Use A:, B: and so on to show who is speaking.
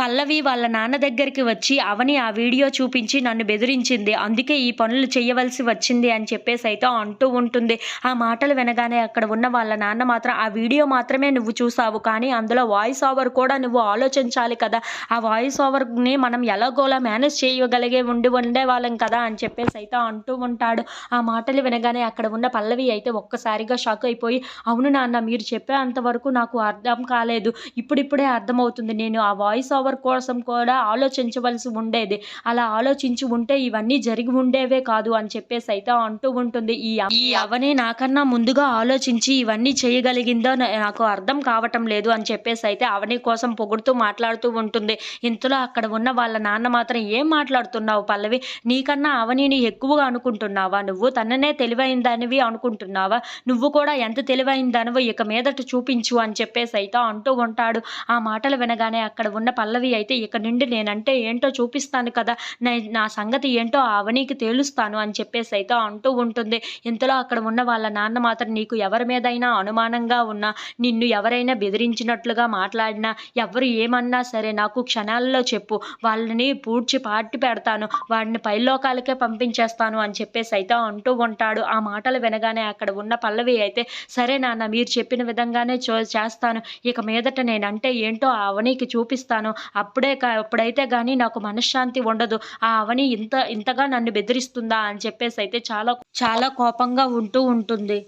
A: పల్లవి వాళ్ళ నాన్న దగ్గరికి వచ్చి అవని ఆ వీడియో చూపించి నన్ను బెదిరించింది. అందుకే ఈ పనులు చేయవలసి వచ్చింది అని చెప్పేసి అయితే అంటూ ఉంటుంది. ఆ మాటలు వినగానే అక్కడ ఉన్న వాళ్ళ నాన్న మాత్రం ఆ వీడియో మాత్రమే నువ్వు చూసావు కానీ అందులో వాయిస్ ఓవర్ కూడా నువ్వు ఆలోచించాలి కదా. ఆ వాయిస్ ఓవర్ని మనం ఎలాగోలా మేనేజ్ చేయగలిగే ఉండి ఉండే వాళ్ళం కదా అని చెప్పేసి అయితే అంటూ ఉంటాడు. ఆ మాటలు వినగానే అక్కడ ఉన్న పల్లవి అయితే ఒక్కసారిగా షాక్ అయిపోయి అవును నాన్న మీరు చెప్పే అంతవరకు నాకు అర్థం కాలేదు. ఇప్పుడిప్పుడే అర్థమవుతుంది. నేను ఆ వాయిస్ ఓవర్ కోసం కూడా ఆలోచించవలసి ఉండేది. అలా ఆలోచించి ఉంటే ఇవన్నీ జరిగి ఉండేవే కాదు అని చెప్పేసి అయితే అంటూ ఉంటుంది. ఈ ఈ అవని నాకన్నా ముందుగా ఆలోచించి ఇవన్నీ చేయగలిగిందో నాకు అర్థం కావటం లేదు అని చెప్పేసి అయితే అవని కోసం పొగుడుతూ మాట్లాడుతూ ఉంటుంది. ఇంతలో అక్కడ ఉన్న వాళ్ళ నాన్న మాత్రం ఏం మాట్లాడుతున్నావు పల్లవి? నీకన్నా అవనిని ఎక్కువగా అనుకుంటున్నావా? నువ్వు తననే తెలివైందనివి అనుకుంటున్నావా? నువ్వు కూడా ఎంత తెలివైందనివో ఇక మీదట చూపించు అని చెప్పేసి అయితే అంటూ ఉంటాడు. ఆ మాటలు వినగానే అక్కడ ఉన్న పల్లవి అయితే ఇక నుండి నేనంటే ఏంటో చూపిస్తాను కదా. నా సంగతి ఏంటో ఆ అవనీకి తేలుస్తాను అని చెప్పేసి అయితే అంటూ ఉంటుంది. ఇంతలో అక్కడ ఉన్న వాళ్ళ నాన్న మాత్రం నీకు ఎవరి మీదైనా అనుమానంగా ఉన్నా నిన్ను ఎవరైనా బెదిరించినట్లుగా మాట్లాడినా ఎవరు ఏమన్నా సరే నాకు క్షణాల్లో చెప్పు. వాళ్ళని పూడ్చి పాటి పెడతాను. వాడిని పైలోకాలకే పంపించేస్తాను అని చెప్పేసి అయితే అంటూ ఉంటాడు. ఆ మాటలు వినగానే అక్కడ ఉన్న పల్లవి అయితే సరే నాన్న మీరు చెప్పిన విధంగానే చో చేస్తాను. ఇక మీదట నేనంటే ఏంటో ఆ చూపిస్తాను. అప్పుడే కా- అప్పుడైతే కానీ నాకు మనశ్శాంతి ఉండదు. ఆ అవని ఇంత ఇంతగా నన్ను బెదిరిస్తుందా అని చెప్పేసి అయితే చాలా చాలా కోపంగా ఉంటూ ఉంటుంది.